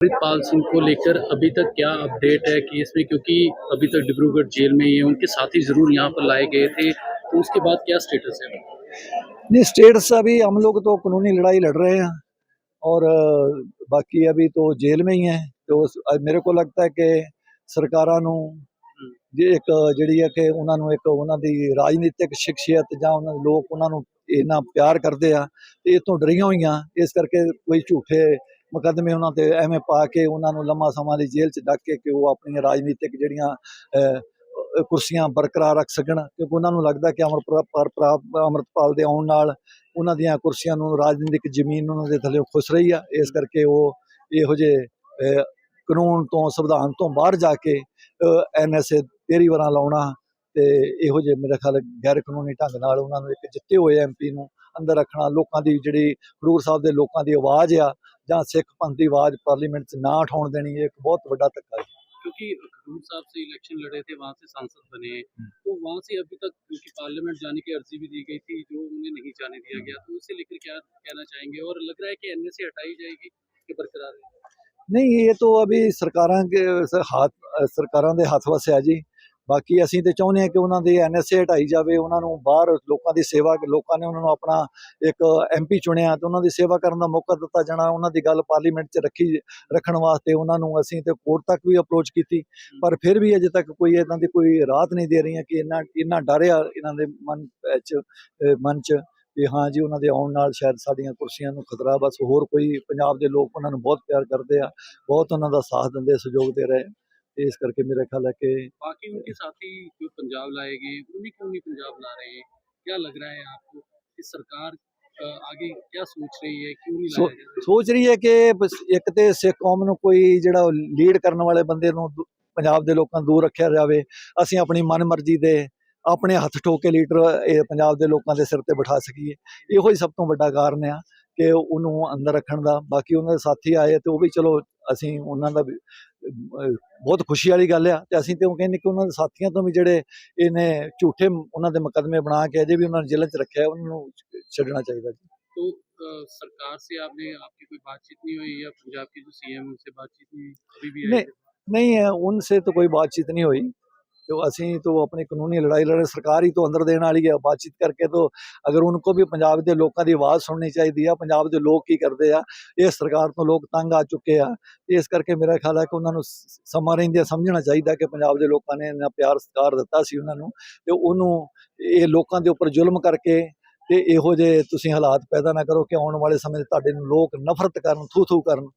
अमृतपाल सिंह को लेकर अभी तक क्या अपडेट है केस में क्योंकि अभी तक डिब्रूगढ़ जेल में ही है उनके साथी जरूर यहाँ पर लाए गए थे तो उसके बाद क्या स्टेटस है नहीं स्टेट्स अभी हम लोग तो कानूनी लड़ाई लड़ रहे हैं और अ, बाकी अभी तो जेल में ही हैं तो उस- अ, मेरे को लगता है ਕਿ ਸਰਕਾਰਾਂ ਨੂੰ ਜੇ ਇੱਕ ਜਿਹੜੀ ਹੈ ਕਿ ਉਹਨਾਂ ਨੂੰ ਇੱਕ ਉਹਨਾਂ ਦੀ ਰਾਜਨੀਤਿਕ ਸ਼ਖਸੀਅਤ ਜਾਂ ਉਹਨਾਂ ਦੇ ਲੋਕ ਉਹਨਾਂ ਨੂੰ ਇੰਨਾ ਪਿਆਰ ਕਰਦੇ ਆ ਤੇ ਇਹ ਤੋਂ ਡਰੀਆਂ ਹੋਈਆਂ ਇਸ ਕਰਕੇ ਕੋਈ ਝੂਠੇ ਮੁਕੱਦਮੇ ਉਹਨਾਂ ਤੇ ਐਵੇਂ ਪਾ ਕੇ ਉਹਨਾਂ ਨੂੰ ਲੰਮਾ ਸਮਾਂ ਲਈ ਜੇਲ੍ਹ 'ਚ ਡੱਕ ਕੇ ਕਿ ਉਹ ਆਪਣੀਆਂ ਰਾਜਨੀਤਿਕ ਜਿਹੜੀਆਂ ਕੁਰਸੀਆਂ ਬਰਕਰਾਰ ਰੱਖ ਸਕਣ ਕਿਉਂਕਿ ਉਹਨਾਂ ਨੂੰ ਲੱਗਦਾ ਕਿ ਅਮਰਪਾਲ ਅਮਰਪਾਲ ਦੇ ਆਉਣ ਨਾਲ ਉਹਨਾਂ ਦੀਆਂ ਕੁਰਸੀਆਂ ਨੂੰ ਰਾਜਨੀਤਿਕ ਜ਼ਮੀਨ ਉਹਨਾਂ ਦੇ ਥੱਲੇ ਖੁੱਸ ਰਹੀ ਆ। ਇਸ ਕਰਕੇ ਉਹ ਇਹੋ ਜਿਹੇ ਅਹ, ਕਾਨੂੰਨ ਤੋਂ ਸੰਵਿਧਾਨ ਤੋਂ ਬਾਹਰ ਜਾ ਕੇ ਐਨਐਸਏ ਤੇਰੀ ਵਾਰਾਂ ਲਾਉਣਾ ਤੇ ਇਹੋ ਜਿਹੇ ਮੇਰੇ ਖਿਆਲ ਗੈਰ ਕਾਨੂੰਨੀ ਢੰਗ ਨਾਲ ਉਹਨਾਂ ਨੂੰ ਇੱਕ ਜਿੱਤੇ ਹੋਏ ਐਮਪੀ ਨੂੰ ਅੰਦਰ ਰੱਖਣਾ ਲੋਕਾਂ ਦੀ ਜਿਹੜੀ ਖਡੂਰ ਸਾਹਿਬ ਦੇ ਲੋਕਾਂ ਦੀ ਆਵਾਜ਼ ਆ ਜਾਂ ਸਿੱਖ ਪੰਥ ਦੀ ਆਵਾਜ਼ ਪਾਰਲੀਮੈਂਟ 'ਚ ਨਾ ਉਠਾਉਣ ਦੇਣੀ ਇਹ ਇੱਕ ਬਹੁਤ ਵੱਡਾ ਧੱਕਾ ਹੈ क्योंकि खडूर साहब से इलेक्शन लड़े थे वहाँ से सांसद बने तो वहाँ से अभी तक क्योंकि पार्लियामेंट जाने की अर्जी भी दी गई थी जो उन्हें नहीं जाने दिया गया तो इसे लेकर क्या कहना चाहेंगे और लग रहा है कि एनएसए हटाई जाएगी कि बरकरार रहेगी ਨਹੀਂ ਇਹ ਤਾਂ ਅਭੀ ਸਰਕਾਰਾਂ ਦੇ ਸ- ਹੱਥ ਅ, ਸਰਕਾਰਾਂ ਦੇ ਹੱਥ ਵਸ ਹੈ ਜੀ ਬਾਕੀ ਅਸੀਂ ਤੇ ਚਾਹੁੰਦੇ ਹਾਂ ਕਿ ਉਹਨਾਂ ਦੀ ਐਨਐਸਏ ਹਟਾਈ ਜਾਵੇ ਉਹਨਾਂ ਨੂੰ ਬਾਹਰ ਲੋਕਾਂ ਦੀ ਸੇਵਾ ਲੋਕਾਂ ਨੇ ਉਹਨਾਂ ਨੂੰ ਆਪਣਾ ਇੱਕ ਐਮਪੀ ਚੁਣਿਆ ਤੇ ਉਹਨਾਂ ਦੀ ਸੇਵਾ ਕਰਨ ਦਾ ਮੌਕਾ ਦਿੱਤਾ ਜਾਣਾ ਉਹਨਾਂ ਦੀ ਗੱਲ ਪਾਰਲੀਮੈਂਟ 'ਚ ਰੱਖੀ ਰੱਖਣ ਵਾਸਤੇ ਉਹਨਾਂ ਨੂੰ ਅਸੀਂ ਤੇ ਕੋਰਟ ਤੱਕ ਵੀ ਅਪਰੋਚ ਕੀਤੀ। ਪਰ ਫਿਰ ਵੀ ਅਜੇ ਤੱਕ ਕੋਈ ਇਦਾਂ ਦੀ ਕੋਈ ਰਾਹਤ ਨਹੀਂ ਦੇ ਰਹੀਆਂ ਕਿ ਇੰਨਾ ਇੰਨਾ ਡਰ ਆ ਇਹਨਾਂ ਦੇ ਮਨ 'ਚ ਮਨ 'ਚ ਕਿ ਹਾਂ ਜੀ ਉਹਨਾਂ ਦੇ ਆਉਣ ਨਾਲ ਸ਼ਾਇਦ ਸਾਡੀਆਂ ਕੁਰਸੀਆਂ ਨੂੰ ਖਤਰਾ ਬਸ ਹੋਰ ਕੋਈ ਪੰਜਾਬ ਦੇ ਲੋਕ ਉਹਨਾਂ ਨੂੰ ਬਹੁਤ ਪਿਆਰ ਕਰਦੇ ਆ ਬਹੁਤ ਉਹਨਾਂ ਦਾ ਸਾਥ ਦਿੰਦੇ ਸਹਿਯੋਗ ਦੇ ਰਹੇ। ਇਸ ਕਰਕੇ ਮੇਰਾ ਖਿਆਲ ਹੈ ਕਿ बाकी उनके साथी जो पंजाब लाए गए उन्हीं क्यों नहीं पंजाब ला रहे हैं क्या लग रहा है आपको कि सरकार अ, आगे क्या सोच रही है क्यों नहीं सो- लाया जा रहा ਸੋਚ ਰਹੀ ਹੈ ਕਿ ਬਸ ਇੱਕ ਤੇ ਸਿੱਖ ਕੌਮ ਨੂੰ ਕੋਈ ਜਿਹੜਾ ਲੀਡ ਕਰਨ ਵਾਲੇ ਬੰਦੇ ਨੂੰ ਦੂ- ਪੰਜਾਬ ਦੇ ਲੋਕਾਂ ਤੋਂ ਦੂਰ ਰੱਖਿਆ ਜਾਵੇ ਅਸੀਂ ਆਪਣੀ ਮਨਮਰਜ਼ੀ ਦੇ ਆਪਣੇ ਹੱਥ ਠੋਕ ਕੇ ਲੀਡਰ ਇਹ ਪੰਜਾਬ ਦੇ ਲੋਕਾਂ ਦੇ ਸਿਰ ਤੇ ਬਿਠਾ ਸਕੀਏ ਇਹੋ ਹੀ ਸਭ ਤੋਂ ਵੱਡਾ ਕਾਰਨ ਆ ਕਿ ਉਹਨੂੰ ਅੰਦਰ ਰੱਖਣ ਦਾ ਬਾਕੀ ਉਹਨਾਂ ਦੇ ਸਾਥੀ ਆਏ ਤੇ ਉਹ ਵੀ ਚਲੋ ਅਸੀਂ ਉਹਨਾਂ ਦਾ ਵੀ, ਅਹ, ਬਹੁਤ ਖੁਸ਼ੀ ਵਾਲੀ ਗੱਲ ਆ ਤੇ ਅਸੀਂ ਤੇ ਉਹ ਕਹਿੰਦੇ ਕਿ ਉਹਨਾਂ ਦੇ ਸਾਥੀਆਂ ਤੋਂ ਵੀ ਜਿਹੜੇ ਇਹਨੇ ਝੂਠੇ ਉਹਨਾਂ ਦੇ ਮੁਕੱਦਮੇ ਬਣਾ ਕੇ ਅਜੇ ਵੀ ਉਹਨਾਂ ਨੂੰ ਜੇਲ੍ਹ 'ਚ ਰੱਖਿਆ ਉਹਨਾਂ ਨੂੰ ਛੱਡਣਾ ਚਾਹੀਦਾ ਜੀ तो अ, सरकार से आपने आपकी कोई बातचीत नहीं हुई या पंजाब के जो सीएम उनसे बातचीत नहीं हुई अभी भी नहीं, नहीं है उनसे तो कोई बातचीत नहीं हुई तो ਅਸੀਂ तो अपनी कानूनी लड़ाई लड़े सरकार ही तो अंदर देने वाली है बातचीत करके तो अगर उनको भी ਪੰਜਾਬ ਦੇ ਲੋਕਾਂ ਦੀ ਆਵਾਜ਼ ਸੁਣਨੀ ਚਾਹੀਦੀ ਆ ਪੰਜਾਬ ਦੇ ਲੋਕ ਕੀ ਕਰਦੇ ਆ ਇਹ ਸਰਕਾਰ ਤੋਂ ਲੋਕ ਤੰਗ ਆ ਚੁੱਕੇ ਆ ਇਸ ਕਰਕੇ ਮੇਰਾ ਖਿਆਲ ਹੈ ਕਿ ਉਹਨਾਂ ਨੂੰ ਸ- ਸਮਾਂ ਰਹਿੰਦਿਆਂ ਸਮਝਣਾ ਚਾਹੀਦਾ ਕਿ ਪੰਜਾਬ ਦੇ ਲੋਕਾਂ ਨੇ ਇੰਨਾ ਪਿਆਰ ਸਤਿਕਾਰ ਦਿੱਤਾ ਸੀ ਉਹਨਾਂ ਨੂੰ ਤੇ ਉਹਨੂੰ ਇਹ ਲੋਕਾਂ ਦੇ ਉੱਪਰ ਜ਼ੁਲਮ ਕਰਕੇ ਤੇ ਇਹੋ ਜਿਹੇ ਤੁਸੀਂ ਹਾਲਾਤ ਪੈਦਾ ਨਾ ਕਰੋ ਕਿ ਆਉਣ ਵਾਲੇ ਸਮੇਂ 'ਚ ਤੁਹਾਡੇ ਨੂੰ ਲੋਕ ਨਫ਼ਰਤ ਕਰਨ ਥੂ ਥੂ ਕਰਨ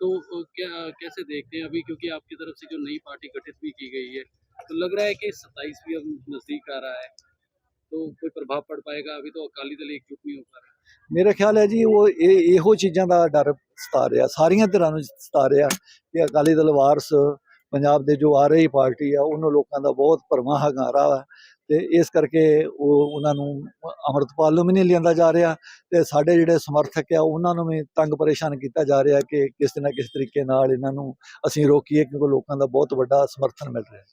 तो अ, क्या कैसे देखते हैं अभी क्योंकि आपकी तरफ से जो नई पार्टी गठित भी की गई है तो लग रहा है कि सत्ताईस भी अब नजदीक आ रहा है तो कोई प्रभाव पड़ पाएगा अभी तो अकाली दल एकजुट नहीं हो पा रहा ਮੇਰਾ ਖਿਆਲ ਹੈ ਜੀ ਉਹ ਇਹ ਇਹੋ ਚੀਜ਼ਾਂ ਦਾ ਡਰ ਸਤਾ ਰਿਹਾ ਸਾਰੀਆਂ ਧਿਰਾਂ ਨੂੰ ਸਤਾ ਰਿਹਾ ਕਿ ਅਕਾਲੀ ਦਲ ਵਾਰਸ ਪੰਜਾਬ ਦੇ ਜੋ ਆ ਰਹੀ ਪਾਰਟੀ ਆ ਉਹਨੂੰ ਲੋਕਾਂ ਦਾ ਬਹੁਤ ਭਰਵਾਂ ਹੰਗਾਰਾ ਵਾ ਤੇ ਇਸ ਕਰਕੇ ਉਹ ਉਹਨਾਂ ਨੂੰ ਅਮਰਤਪਾਲ ਨੂੰ ਵੀ ਨਹੀਂ ਲਿਆਂਦਾ ਜਾ ਰਿਹਾ ਤੇ ਸਾਡੇ ਜਿਹੜੇ ਸਮਰਥਕ ਆ ਉਹਨਾਂ ਨੂੰ ਵੀ ਤੰਗ ਪਰੇਸ਼ਾਨ ਕੀਤਾ ਜਾ ਰਿਹਾ ਕਿ ਕਿਸੇ ਨਾ ਕਿਸੇ ਤਰੀਕੇ ਨਾਲ ਇਹਨਾਂ ਨੂੰ ਅਸੀਂ ਰੋਕੀਏ ਕਿਉਂਕਿ ਲੋਕਾਂ ਦਾ ਬਹੁਤ ਵੱਡਾ ਸਮਰਥਨ ਮਿਲ ਰਿਹਾ